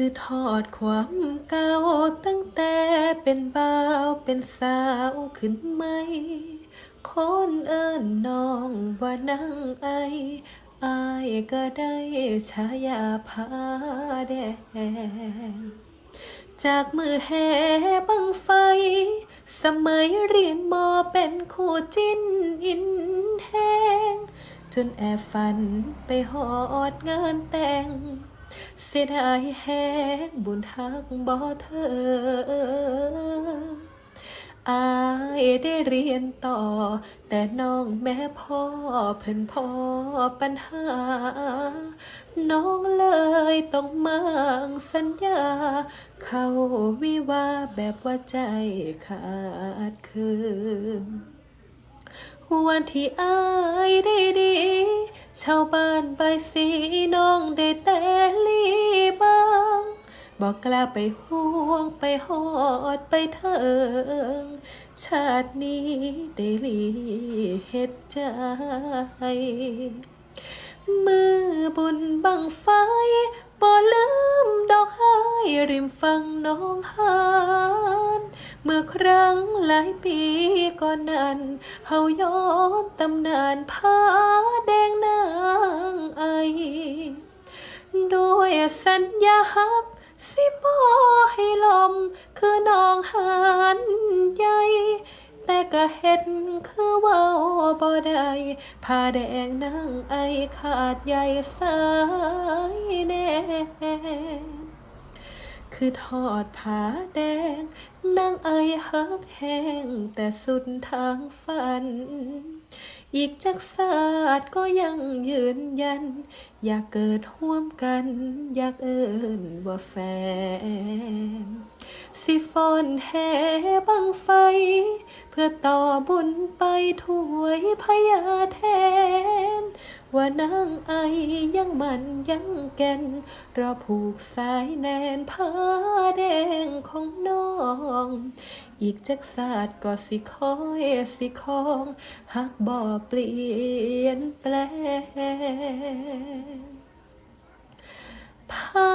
คือทอดความเก่าตั้งแต่เป็นบ่าวเป็นสาวขึ้นไหม คนเอิ้นน้องว่านางไออายก็ได้ฉายาผาแดง จากมือแห่บังไฟ สมัยเรียนมอเป็นคู่จิ้นอินแห้งจนแอบฝันไปหอดงานแต่ง เสียดายแฮงบุญทักบ่เธออายได้เรียนต่อ แต่น้องแม่พ่อเพิ่นพ่อปัญหา น้องเลยต้องมั่งสัญญา เข้าวิวาแบบว่าใจขาดคืนวันที่อายได้ดี ชาวบ้านใบสีน้องได้แต่ลี บอกกล้าไปห่วงไปหอดไปเถิงชาตินี้ได้ลีเฮ็ดใจมือบุญบังไฟบ่ลืมดอกไห้ริมฝั่งน้องหานเมื่อครั้งหลายปีก่อนนั้นเฮาย้อนตำนานผาแดงนางไอด้วยสัญญาฮัก สิบ่ให้ลมคือน้องหันใหญ่แต่ก็เห็นคือเว้าบ่ได้ผ้าแดงนางไอขาดใหญ่สายแน่ คือทอดผ้าแดงนางไอฮักแห้ง แต่สุดทางฝัน อีกจักศาสตร์ก็ยังยืนยัน อยากเกิดร่วมกัน อยากเอิ้นว่าแฟน สิฟอนแห่บังไฟ เพื่อต่อบุญไปถวยพญาแทน ว่านางไอยังมันยังแก่นรอผูกสายแนนผ้าแดงของน้อง อีกจักศาสตร์ก็สิคอยสิคองหักบ่อเปลี่ยนแปลงผ้า